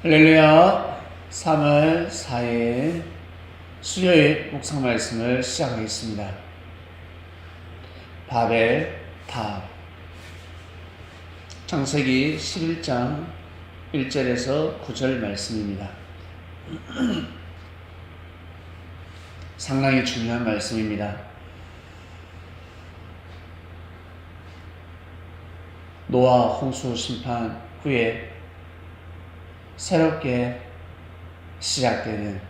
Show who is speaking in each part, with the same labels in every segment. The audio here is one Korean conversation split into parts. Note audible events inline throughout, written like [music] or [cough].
Speaker 1: 할렐루야 3월 4일 수요일 묵상 말씀을 시작하겠습니다. 바벨 탑 창세기 11장 1절에서 9절 말씀입니다. [clears throat] 상당히 중요한 말씀입니다. 노아 홍수 심판 후에 새롭게 시작되는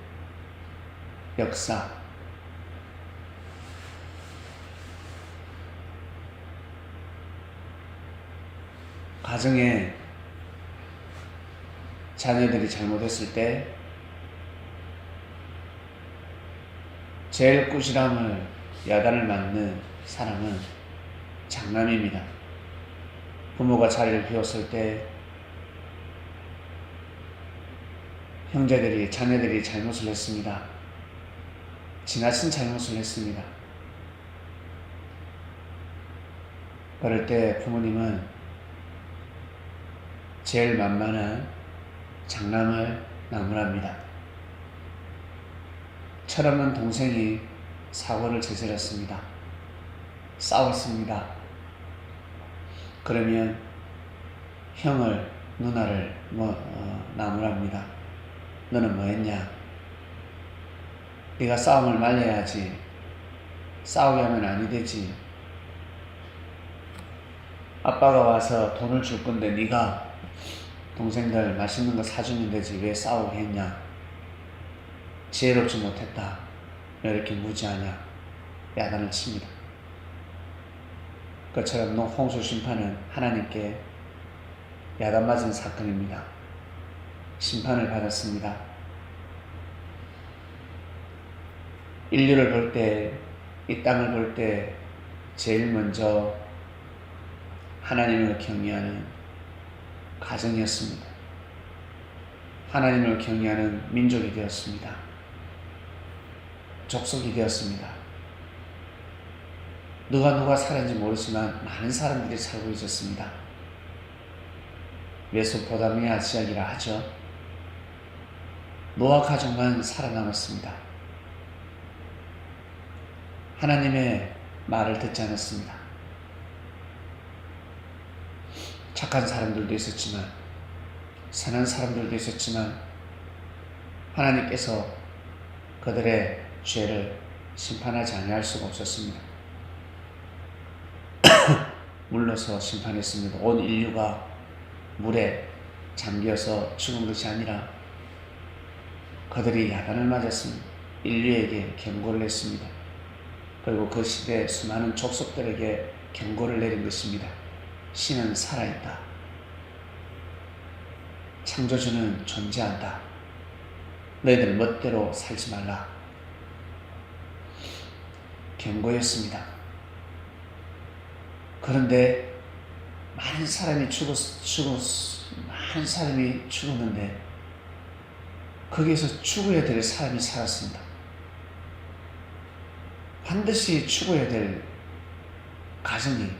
Speaker 1: 역사. 가정에 자녀들이 잘못했을 때 제일 꾸지람을 야단을 맞는 사람은 장남입니다. 부모가 자리를 비웠을 때 형제들이, 자녀들이 잘못을 했습니다. 지나친 잘못을 했습니다. 그럴 때 부모님은 제일 만만한 장남을 나무랍니다. 철없는 동생이 사고를 저질렀습니다. 싸웠습니다. 그러면 형을, 누나를 뭐, 어, 나무랍니다. 너는 뭐 했냐? 네가 싸움을 말려야지. 싸우게 하면 아니 되지. 아빠가 와서 돈을 줄 건데 네가 동생들 맛있는 거 사주면 되지 왜 싸우게 했냐? 지혜롭지 못했다. 왜 이렇게 무지하냐? 야단을 칩니다. 그처럼 홍수 심판은 하나님께 야단 맞은 사건입니다. 심판을 받았습니다. 인류를 볼 때, 이 땅을 볼 때, 제일 먼저 하나님을 경외하는 가정이었습니다. 하나님을 경외하는 민족이 되었습니다. 족속이 되었습니다. 누가 누가 살았는지 모르지만 많은 사람들이 살고 있었습니다. 메소포다미아 지역이라 하죠. 노아 가족만 살아남았습니다. 하나님의 말을 듣지 않았습니다. 착한 사람들도 있었지만, 선한 사람들도 있었지만, 하나님께서 그들의 죄를 심판하지 아니할 수가 없었습니다. [coughs] 물러서 심판했습니다. 온 인류가 물에 잠겨서 죽은 것이 아니라 그들이 야단을 맞았습니다. 인류에게 경고를 했습니다. 그리고 그 시대 수많은 족속들에게 경고를 내린 것입니다. 신은 살아있다. 창조주는 존재한다. 너희들 멋대로 살지 말라. 경고였습니다. 그런데 많은 사람이 죽었, 죽었, 많은 사람이 죽었는데 거기에서 죽어야 될 사람이 살았습니다. 반드시 죽어야 될 가정이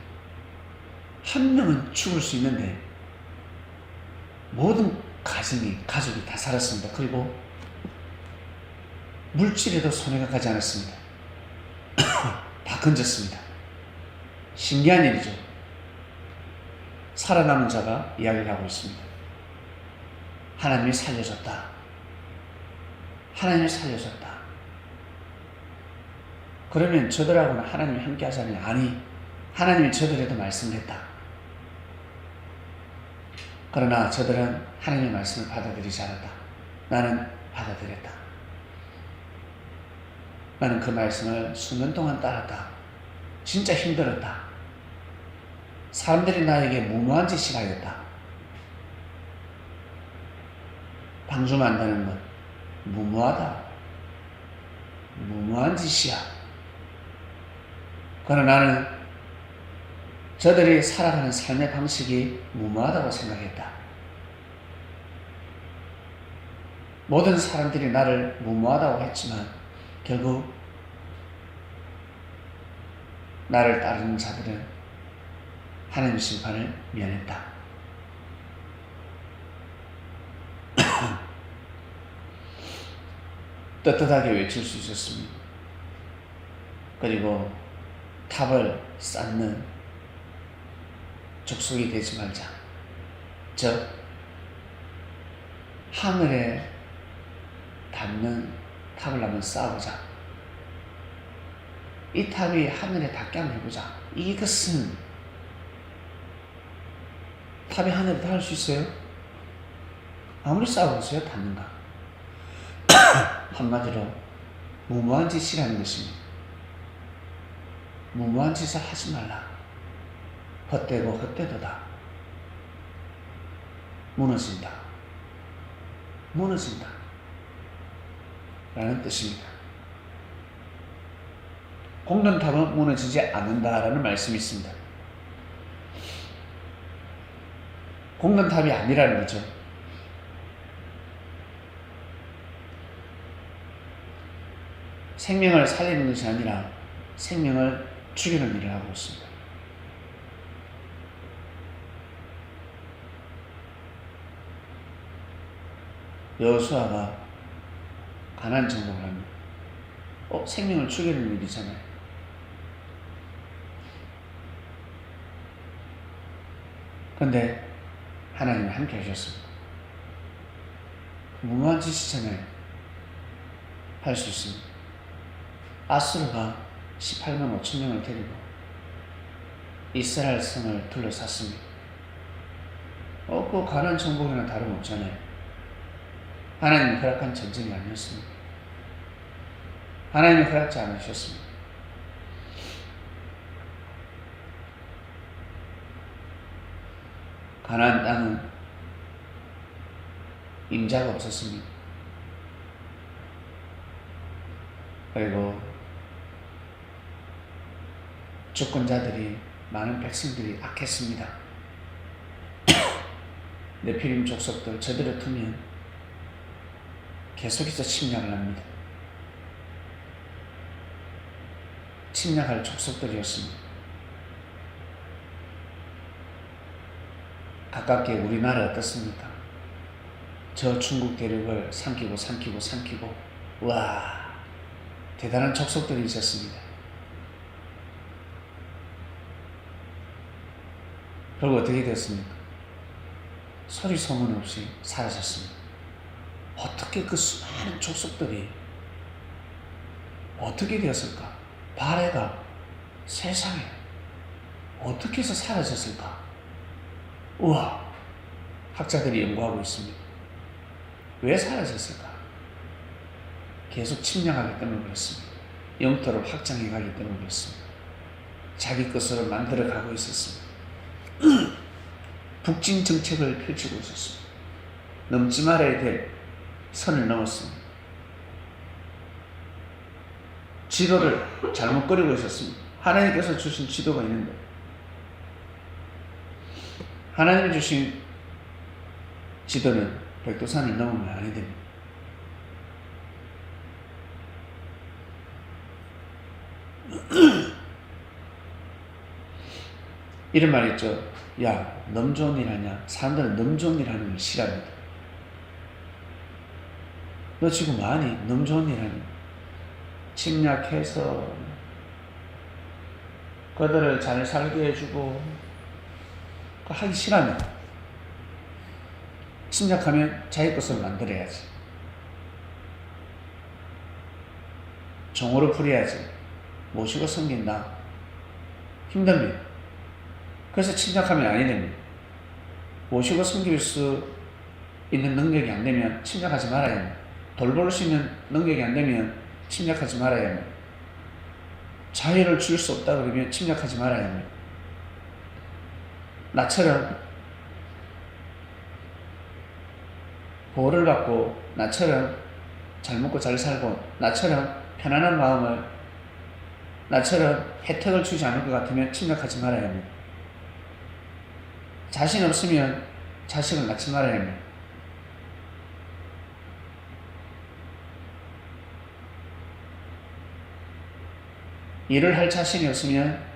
Speaker 1: 한 명은 죽을 수 있는데 모든 가정이 가족이 다 살았습니다. 그리고 물질에도 손해가 가지 않았습니다. [coughs] 다 건졌습니다. 신기한 일이죠. 살아남은 자가 이야기를 하고 있습니다. 하나님이 살려줬다. 하나님이 살려줬다. 그러면 저들하고는 하나님이 함께 하자니 아니 하나님이 저들에도 말씀했다. 그러나 저들은 하나님의 말씀을 받아들이지 않았다. 나는 받아들였다. 나는 그 말씀을 수년 동안 따랐다. 진짜 힘들었다. 사람들이 나에게 무모한 짓을 하였다. 방주 만드는 것 무모하다. 무모한 짓이야. 그러나 나는 저들이 살아가는 삶의 방식이 무모하다고 생각했다. 모든 사람들이 나를 무모하다고 했지만 결국 나를 따르는 자들은 하나님 심판을 면했다. 떳떳하게 외칠 수 있었습니다. 그리고 탑을 쌓는 족속이 되지 말자. 즉, 하늘에 닿는 탑을 한번 쌓아보자. 이 탑이 하늘에 닿게 한번 해보자. 이것은 탑이 하늘에 닿을 수 있어요? 아무리 쌓아보세요, 닿는가? [coughs] 한마디로 무모한 짓이라는 것입니다. 무모한 짓을 하지 말라. 헛되고 헛되도다. 무너진다. 무너진다. 라는 뜻입니다. 공든탑은 무너지지 않는다라는 말씀이 있습니다. 공든탑이 아니라는 거죠. 생명을 살리는 것이 아니라 생명을 죽이는 일을 하고 있습니다. 여호수아가 가난 정복을 합니다. 어, 생명을 죽이는 일이잖아요. 근데 하나님이 함께 하셨습니다. 무모한 짓이잖아요. 할 수 있습니다. 아수르가 18만 5천 명을 데리고 이스라엘 성을 둘러쌌습니다. 어, 그 가난 정복이나 다름없잖아요. 하나님이 허락한 전쟁이 아니었습니다. 하나님이 허락지 않으셨습니다. 가나안 땅은 임자가 없었습니다. 그리고 주권자들이 많은 백성들이 악했습니다. [coughs] 네피림 족속들 저들을 두면 계속해서 침략을 합니다. 침략할 족속들이었습니다. 가깝게 우리나라 어떻습니까? 저 중국 대륙을 삼키고 삼키고 삼키고 와 대단한 족속들이 있었습니다. 그리고 어떻게 됐습니까? 소리 소문 없이 사라졌습니다. 어떻게 그 수많은 족속들이 어떻게 되었을까? 바레가 세상에 어떻게 해서 사라졌을까? 우와, 학자들이 연구하고 있습니다. 왜 사라졌을까? 계속 침략하기 때문에 그렇습니다. 영토를 확장해 가기 때문에 그렇습니다. 자기 것으로 만들어 가고 있었습니다. [clears throat] 북진 정책을 펼치고 있었습니다. 넘지 말아야 될 선을 넘었습니다. 지도를 잘못 그리고 있었습니다. 하나님께서 주신 지도가 있는데 하나님이 주신 지도는 백두산을 넘으면 아니 됩니다. 이런 말 있죠. 야, 넘 좋은 일 하냐? 사람들은 넘 좋은 일 하는 걸 싫어합니다. 너 지금 많이 넘 좋은 일 하냐? 침략해서 그들을 잘 살게 해주고 하기 싫으면 침략하면 자기 것을 만들어야지. 종으로 부려야지. 모시고 섬긴다. 힘듭니다. 그래서 침략하면 아니 됩니다. 모시고 섬길 수 있는 능력이 안 되면 침략하지 말아야 합니다. 돌볼 수 있는 능력이 안 되면 침략하지 말아야 합니다. 자유를 줄 수 없다 그러면 침략하지 말아야 합니다. 나처럼 보호를 받고 나처럼 잘 먹고 잘 살고 나처럼 편안한 마음을 나처럼 혜택을 주지 않을 것 같으면 침략하지 말아야 합니다. 자신 없으면 자식을 낳지 말아야 합니다. 일을 할 자신이 없으면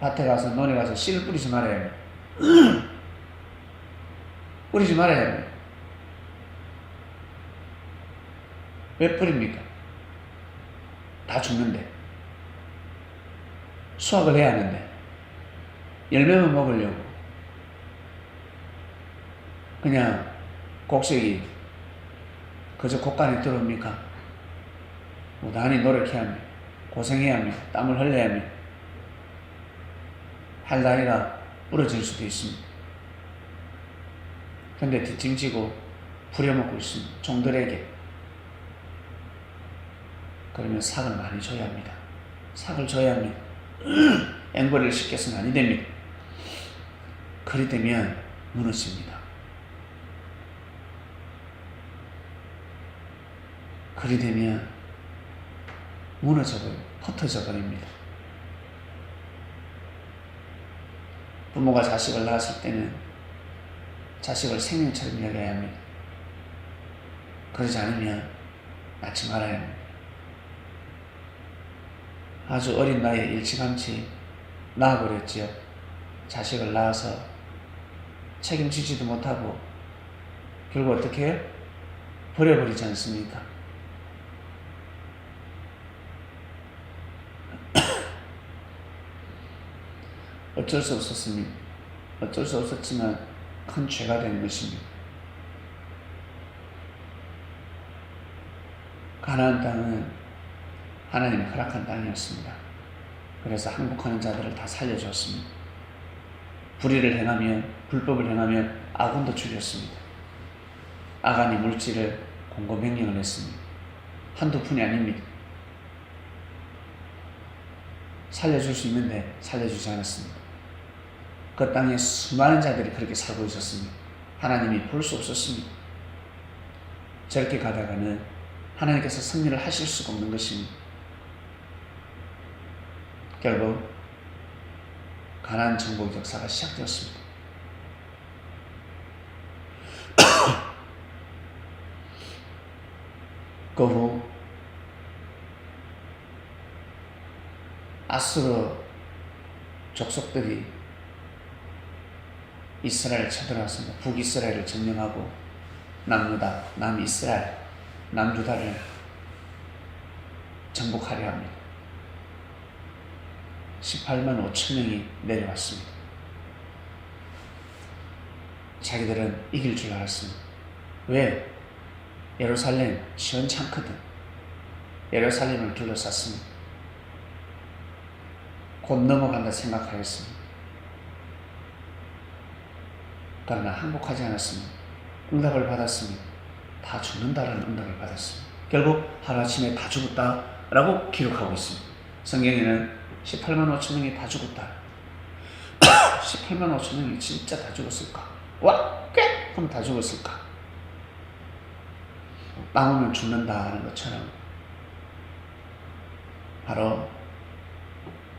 Speaker 1: 밭에 가서 논에 가서 씨를 뿌리지 말아야 합니다. [clears throat] 뿌리지 말아야 합니다. 왜 뿌립니까? 다 죽는데. 수확을 해야 하는데. 열매만 먹으려고. 그냥 곡식이 그저 곡간에 들어옵니까? 무단히 노력해야 합니다. 고생해야 합니다. 땀을 흘려야 합니다. 할다리가 부러질 수도 있습니다. 근데 뒷짐지고 부려먹고 있습니다. 종들에게. 그러면 삭을 많이 줘야 합니다. 삭을 줘야 합니다. [clears throat] 앵벌이를 시켜서는 아니 됩니다. 그리 되면 무너집니다. 그리 되면 무너져버려, 흩어져 버립니다. 부모가 자식을 낳았을 때는 자식을 생명처럼 여겨야 합니다. 그러지 않으면 낳지 말아야 합니다. 아주 어린 나이에 일찌감치 낳아버렸지요. 자식을 낳아서 책임지지도 못하고 결국 어떻게 해요? 버려버리지 않습니까? [coughs] 어쩔 수 없었습니다. 어쩔 수 없었지만 큰 죄가 된 것입니다. 가나안 땅은 하나님의 허락한 땅이었습니다. 그래서 항복하는 자들을 다 살려주었습니다. 불의를 행하면 불법을 행하면 아군도 죽였습니다. 아간이 물질을 공고 명령을 했습니다. 한두 푼이 아닙니다. 살려줄 수 있는데 살려주지 않았습니다. 그 땅에 수많은 자들이 그렇게 살고 있었습니다. 하나님이 볼 수 없었습니다. 저렇게 가다가는 하나님께서 승리를 하실 수가 없는 것입니다. 결국 가나안 정복 역사가 시작되었습니다. 그후 아수르 족속들이 이스라엘 쳐들어왔습니다. 북이스라엘을 점령하고 남유다, 남이스라엘, 남유다를 정복하려 합니다. 18만 5천 명이 내려왔습니다. 자기들은 이길 줄 알았습니다. 왜? 예루살렘 시원찮거든. 예루살렘을 둘러쌌습니다. 곧 넘어간다 생각하였습니다. 그러나 항복하지 않았습니다. 응답을 받았습니다. 다 죽는다라는 응답을 받았습니다. 결국 하루아침에 다 죽었다 라고 기록하고 있습니다. 성경에는 18만 5천 명이 다 죽었다. [coughs] 18만 5천 명이 진짜 다 죽었을까? 와, 꽤! 그럼 다 죽었을까? 나오면 죽는다는 것처럼 바로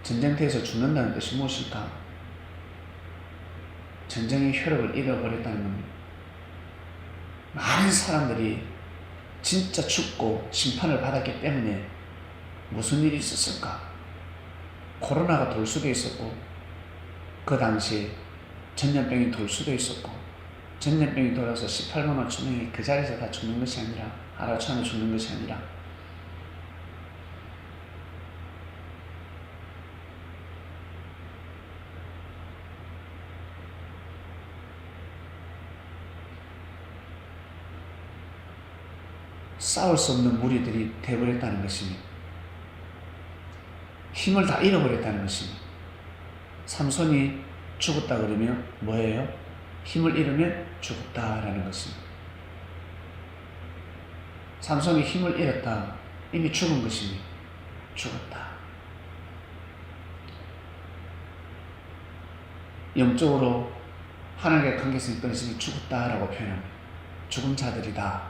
Speaker 1: 전쟁터에서 죽는다는 뜻이 무엇일까? 전쟁의 효력을 잃어버렸다는 겁니다. 많은 사람들이 진짜 죽고 심판을 받았기 때문에 무슨 일이 있었을까? 코로나가 돌 수도 있었고, 그 당시 전염병이 돌 수도 있었고, 전염병이 돌아서 18만 5천 명이 그 자리에서 다 죽는 것이 아니라, 하루아침에 죽는 것이 아니라, 싸울 수 없는 무리들이 돼버렸다는 것입니다. 힘을 다 잃어버렸다는 것입니다. 삼손이 죽었다 그러면 뭐예요? 힘을 잃으면 죽었다라는 것입니다. 삼손이 힘을 잃었다. 이미 죽은 것입니다. 죽었다. 영적으로 하나님의 관계성이 끊어지면 죽었다라고 표현합니다. 죽은 자들이다.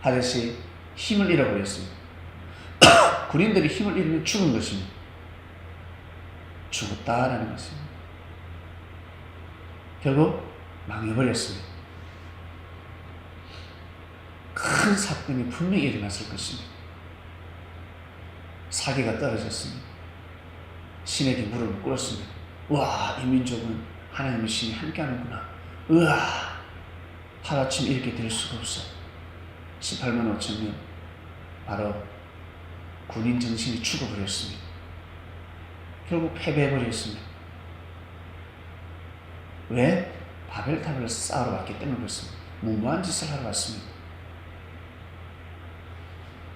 Speaker 1: 하듯이 힘을 잃어버렸습니다. [coughs] 군인들이 힘을 잃으면 죽은 것입니다. 죽었다라는 것입니다. 결국 망해버렸습니다. 큰 사건이 분명히 일어났을 것입니다. 사기가 떨어졌습니다. 신에게 무릎을 꿇었습니다. 와, 이 민족은 하나님의 신이 함께하는구나. 으아, 하루아침 이렇게 될 수가 없어. 18만 5천 명 바로 군인 정신이 죽어버렸습니다. 결국 패배해버렸습니다. 왜? 바벨탑을 쌓으러 왔기 때문에 그렇습니다. 무모한 짓을 하러 왔습니다.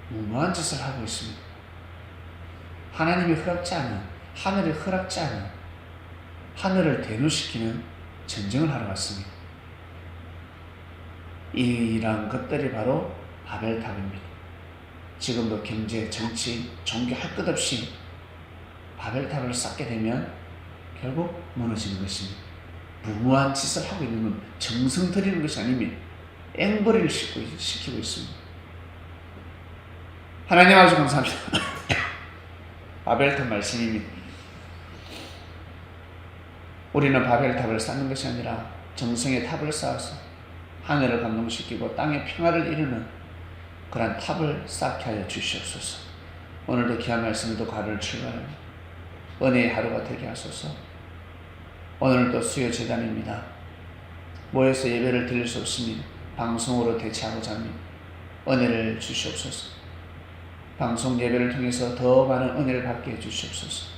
Speaker 1: 무모한 짓을 하고 있습니다. 하나님이 허락지 않은, 하늘이 허락지 않은, 하늘을 대누시키는 전쟁을 하러 왔습니다. 이러한 것들이 바로 바벨탑입니다. 지금도 경제, 정치, 종교 할 것 없이 바벨탑을 쌓게 되면 결국 무너지는 것입니다. 무모한 짓을 하고 있는 건 정성 들이는 것이 아니면 앵벌이를 시키고 있습니다. 하나님 아주 감사합니다. [coughs] 바벨탑 말씀입니다. 우리는 바벨탑을 쌓는 것이 아니라 정성의 탑을 쌓아서 하늘을 감동시키고 땅의 평화를 이루는 그러한 탑을 쌓게 하여 주시옵소서. 오늘도 귀한 말씀도 가를 출발합니다. 은혜의 하루가 되게 하소서. 오늘도 수요 재단입니다. 모여서 예배를 드릴 수 없습니다. 방송으로 대체하고자 합니다. 은혜를 주시옵소서. 방송 예배를 통해서 더 많은 은혜를 받게 해 주시옵소서.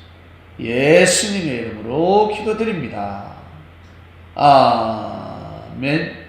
Speaker 1: 예수님의 이름으로 기도드립니다. 아멘.